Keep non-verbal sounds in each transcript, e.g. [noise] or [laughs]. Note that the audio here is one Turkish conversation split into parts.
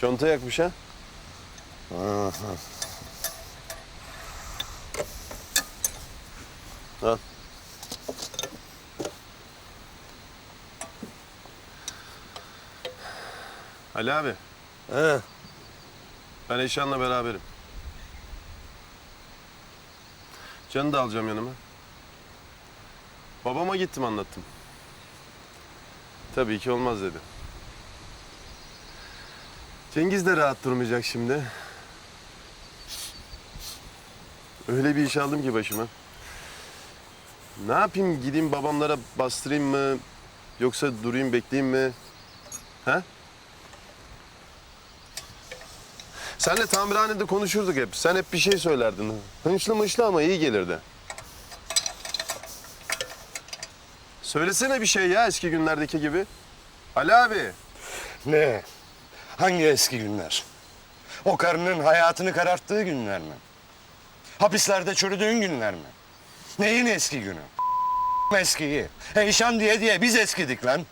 Conta yakmış ha? Al. Ali abi, He. ben Eşan'la beraberim. Can'ı da alacağım yanıma. Babama gittim anlattım. Tabii ki olmaz dedi. Cengiz de rahat durmayacak şimdi. Öyle bir iş aldım ki başıma. Ne yapayım gideyim babamlara bastırayım mı? Yoksa durayım bekleyeyim mi? Ha? Senle tamirhanede konuşurduk hep. Sen hep bir şey söylerdin. Hınçlı mışlı ama iyi gelirdi. Söylesene bir şey ya eski günlerdeki gibi. Ali abi. Ne? Hangi eski günler? O karının hayatını kararttığı günler mi? Hapislerde çürüdüğün günler mi? Neyin eski günü? Eskiyi. Eyşan diye diye biz eskidik lan.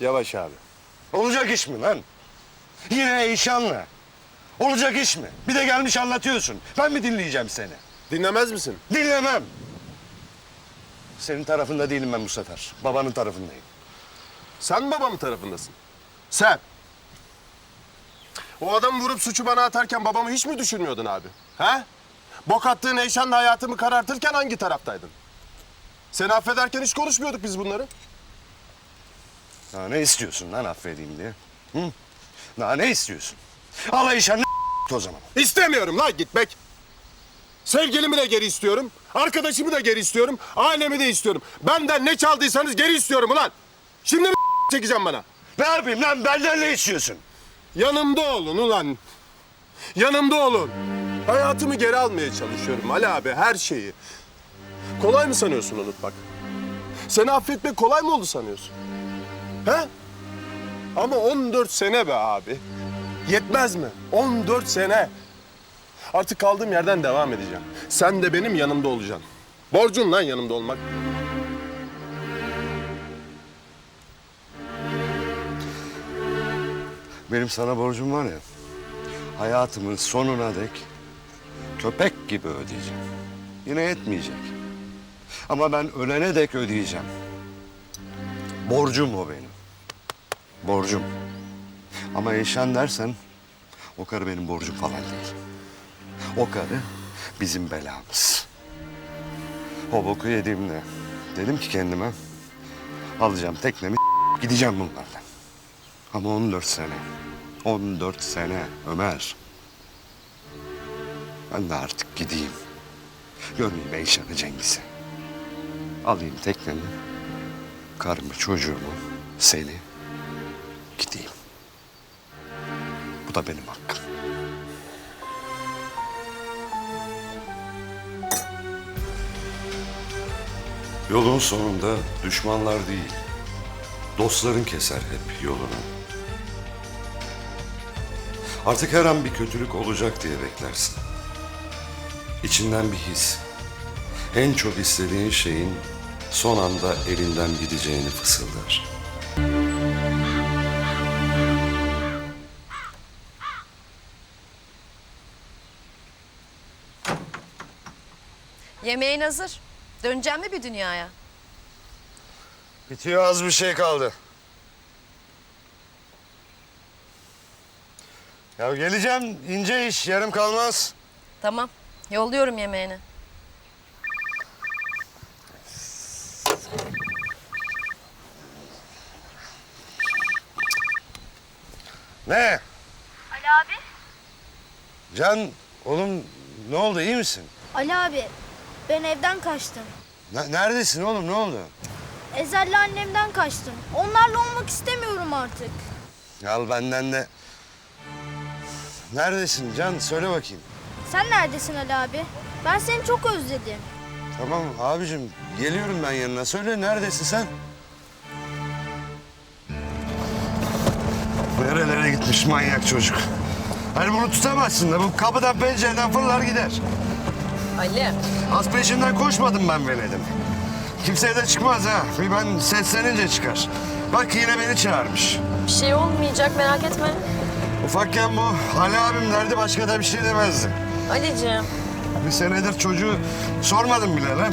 Yavaş abi. Olacak iş mi lan? Yine Eyşan'la. Olacak iş mi? Bir de gelmiş anlatıyorsun. Ben mi dinleyeceğim seni? Dinlemez misin? Dinlemem. Senin tarafında değilim ben bu sefer. Babanın tarafındayım. Sen babamın tarafındasın. Sen. O adam vurup suçu bana atarken babamı hiç mi düşünmüyordun abi? He? Bok attığın Eyşan'la hayatımı karartırken hangi taraftaydın? Seni affederken hiç konuşmuyorduk biz bunları. Ya ne istiyorsun lan affedeyim diye? Hı? Daha ne istiyorsun? Al Eyşan'ı [laughs] o zaman. İstemiyorum lan gitmek. Sevgilimi de geri istiyorum. Arkadaşımı da geri istiyorum. Ailemi de istiyorum. Benden ne çaldıysanız geri istiyorum ulan. Şimdi mi [laughs] çekeceğim bana? Ne yapayım lan benden ne istiyorsun? Yanımda olun ulan. Yanımda olun. Hayatımı geri almaya çalışıyorum Ali abi her şeyi. Kolay mı sanıyorsun unutmak? Seni affetmek kolay mı oldu sanıyorsun? He? Ama 14 sene be abi. Yetmez mi? 14 sene. Artık kaldığım yerden devam edeceğim. Sen de benim yanımda olacaksın. Borcun lan yanımda olmak. Benim sana borcum var ya. Hayatımın sonuna dek köpek gibi ödeyeceğim. Yine yetmeyecek. Ama ben ölene dek ödeyeceğim. Borcum o benim. Borcum. Ama Eyşan dersen o karı benim borcum falan değil. O karı bizim belamız. O boku yediğimde dedim ki kendime alacağım teknemi gideceğim bunlarla. Ama 14 sene. 14 sene Ömer. Ben de artık gideyim. Görmeyeyim Eyşan'ı Cengiz'i. Alayım teknemi, karımı, çocuğumu, seni. Gideyim. Bu da benim hakkım. Yolun sonunda düşmanlar değil, dostların keser hep yolunu. Artık her an bir kötülük olacak diye beklersin. İçinden bir his, en çok istediğin şeyin son anda elinden gideceğini fısıldar. Yemeğin hazır. Döneceğim mi bir dünyaya? Bitiyor az bir şey kaldı. Ya geleceğim ince iş yarım kalmaz. Tamam. Yolluyorum yemeğini. Ne? Ali abi. Can oğlum ne oldu iyi misin? Ali abi. Ben evden kaçtım. Ne- neredesin oğlum ne oldu? Ezel'le annemden kaçtım. Onlarla olmak istemiyorum artık. Al benden de. Neredesin Can söyle bakayım. Sen neredesin Ali abi? Ben seni çok özledim. Tamam abicim geliyorum ben yanına. Söyle neredesin sen? Nerelere gitmiş manyak çocuk. Hani bunu tutamazsın da bu kapıdan pencereden fırlar gider. Ali. Az peşinden koşmadım ben Veled'in. Kimseye de çıkmaz ha. Bir ben seslenince çıkar. Bak yine beni çağırmış. Bir şey olmayacak merak etme. Ufakken bu Ali abim derdi başka da bir şey demezdi. Ali'cim. Bir senedir çocuğu sormadım bile lan.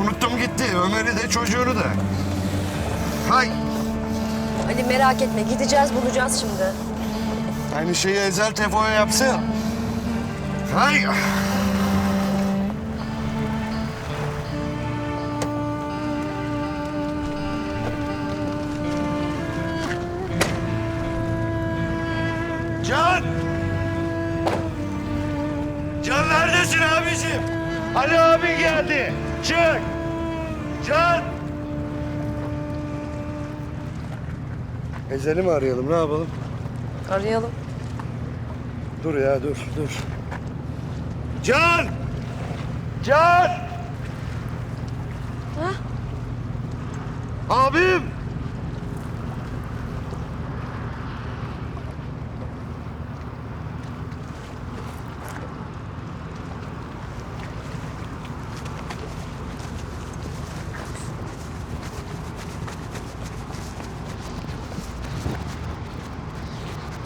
Unuttum gitti. Ömer'i de çocuğunu da. Hay. Ali merak etme gideceğiz bulacağız şimdi. Aynı şeyi Ezel Tefo'ya yapsa. ya. Hay. Can! Can neredesin abicim? Ali abi geldi. Çık! Can! Ezel'i mi arayalım, ne yapalım? Arayalım. Dur ya dur dur. Can! Can! Abim!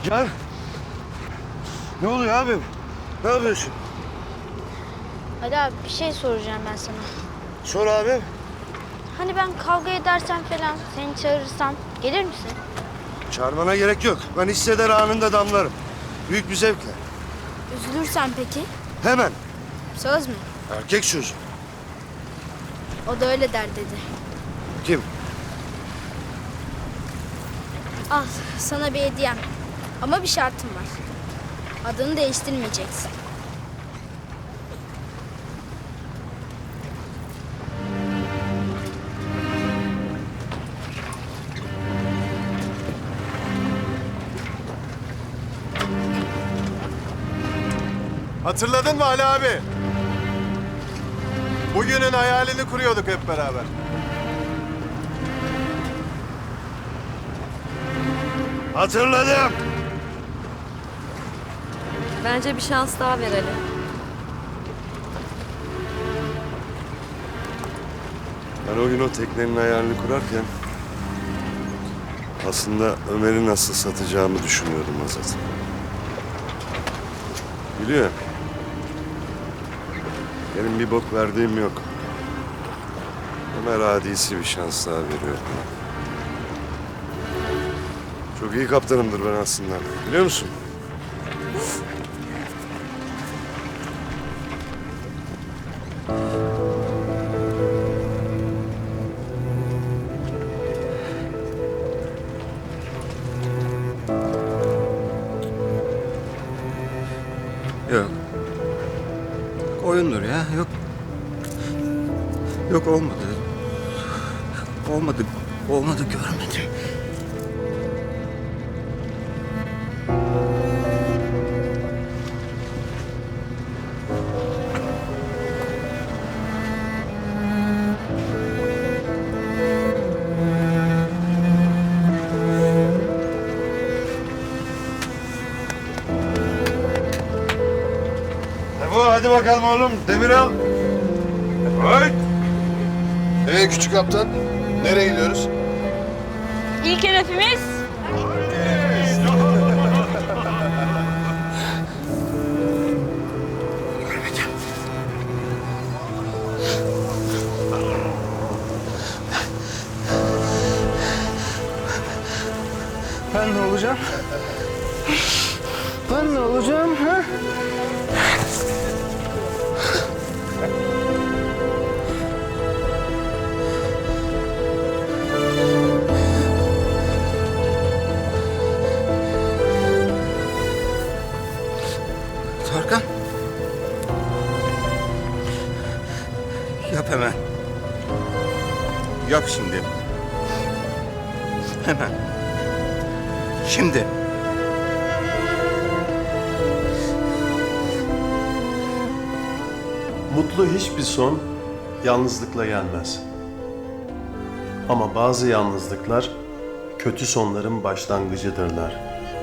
Can! Ne oluyor abim? Ne yapıyorsun? Ali abi bir şey soracağım ben sana. Sor abi. Hani ben kavga edersem falan seni çağırırsam gelir misin? Çağırmana gerek yok. Ben hisseder anında damlarım. Büyük bir zevkle. Üzülürsen peki? Hemen. Söz mü? Erkek sözü. O da öyle der dedi. Kim? Al sana bir hediyem. Ama bir şartım var. Adını değiştirmeyeceksin. Hatırladın mı Ali abi? Bugünün hayalini kuruyorduk hep beraber. Hatırladım. Bence bir şans daha ver Ali. Ben o gün o teknenin hayalini kurarken aslında Ömer'i nasıl satacağımı düşünüyordum Azat. Biliyor. Benim bir bok verdiğim yok. Ömer adisi bir şans daha veriyor. Çok iyi kaptanımdır ben aslında. Biliyor musun? Oyundur ya. Yok. Yok olmadı. Olmadı. Olmadı görmedim. Defo hadi bakalım oğlum. Demir al. Hay. Ee küçük kaptan, nereye gidiyoruz? İlk hedefimiz Ben ne olacağım? Yap şimdi. Hemen. Şimdi. Mutlu hiçbir son yalnızlıkla gelmez. Ama bazı yalnızlıklar kötü sonların başlangıcıdırlar.